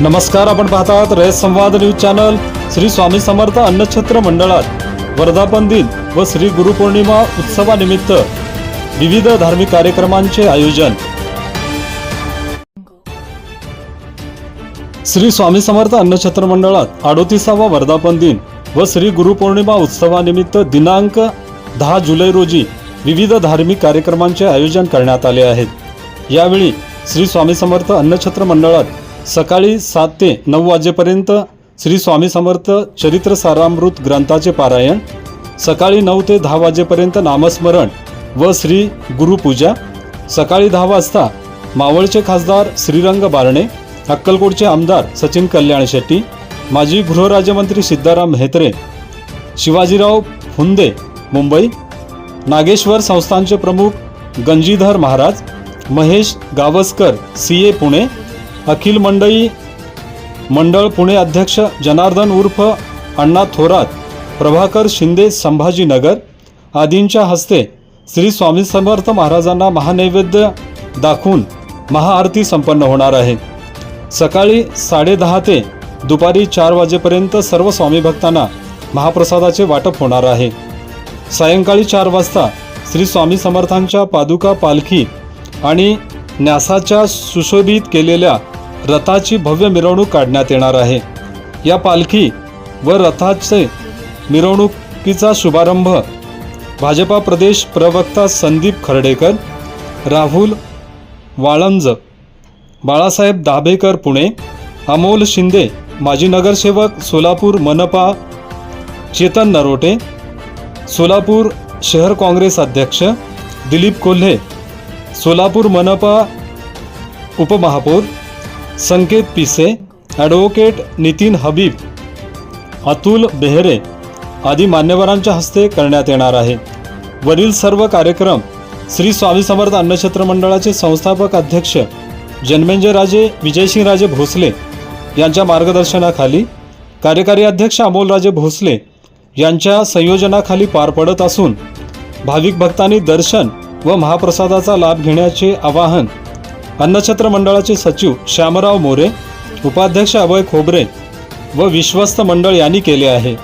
नमस्कार आपण पाहतात रयत संवाद न्यूज चॅनल. श्री स्वामी समर्थ अन्नछत्र मंडळात वर्धापन दिन व श्री गुरुपौर्णिमा उत्सवानिमित्त विविध धार्मिक कार्यक्रमांचे आयोजन. श्री स्वामी समर्थ अन्नछत्र मंडळात अडोतीसावा वर्धापन दिन व श्री गुरुपौर्णिमा उत्सवानिमित्त दिनांक दहा जुलै रोजी विविध धार्मिक कार्यक्रमांचे आयोजन करण्यात आले आहेत. यावेळी श्री स्वामी समर्थ अन्नछत्र मंडळात सकाळी सात ते नऊ वाजेपर्यंत श्री स्वामी समर्थ चरित्र सारामृत ग्रंथाचे पारायण सकाळी नऊ ते दहा वाजेपर्यंत नामस्मरण व श्री गुरुपूजा सकाळी दहा वाजता मावळचे खासदार श्रीरंग बारणे अक्कलकोटचे आमदार सचिन कल्याण शेट्टी माजी गृहराज्यमंत्री सिद्धाराम म्हेत्रे शिवाजीराव हुंदे मुंबई नागेश्वर संस्थानचे प्रमुख गंजीधर महाराज महेश गावस्कर सी ए पुणे अखिल मंडई मंडळ पुणे अध्यक्ष जनार्दन उर्फ अण्णा थोरात प्रभाकर शिंदे संभाजीनगर आदींच्या हस्ते श्री स्वामी समर्थ महाराजांना महानैवेद्य दाखवून महाआरती संपन्न होणार आहे. सकाळी साडेदहा ते दुपारी चार वाजेपर्यंत सर्व स्वामी भक्तांना महाप्रसादाचे वाटप होणार आहे. सायंकाळी चार वाजता श्री स्वामी समर्थांच्या पादुका पालखी आणि न्यासाच्या सुशोभित केलेल्या रथाची भव्य मिरवणूक काढण्यात येणार आहे. या पालखी व रथाचे मिरवणुकीचा शुभारंभ भाजपा प्रदेश प्रवक्ता संदीप खर्डेकर राहुल वाळंज बाळासाहेब दाभेकर पुणे अमोल शिंदे माजी नगरसेवक सोलापूर मनपा चेतन नरोटे सोलापूर शहर काँग्रेस अध्यक्ष दिलीप कोल्हे सोलापूर मनपा उपमहापौर संकेत पिसे ॲडव्होकेट नितीन हबीब अतुल बेहरे आदी मान्यवरांच्या हस्ते करण्यात येणार आहे. वरील सर्व कार्यक्रम श्री स्वामी समर्थ अन्नक्षेत्र मंडळाचे संस्थापक अध्यक्ष जन्मेंजयराजे विजयसिंहराजे भोसले यांच्या मार्गदर्शनाखाली कार्यकारी अध्यक्ष अमोलराजे भोसले यांच्या संयोजनाखाली पार पडत असून भाविक भक्तांनी दर्शन व महाप्रसादाचा लाभ घेण्याचे आवाहन अन्नछत्र मंडळाचे सचिव श्यामराव मोरे उपाध्यक्ष अभय खोबरे व विश्वस्त मंडळ यांनी केले आहे.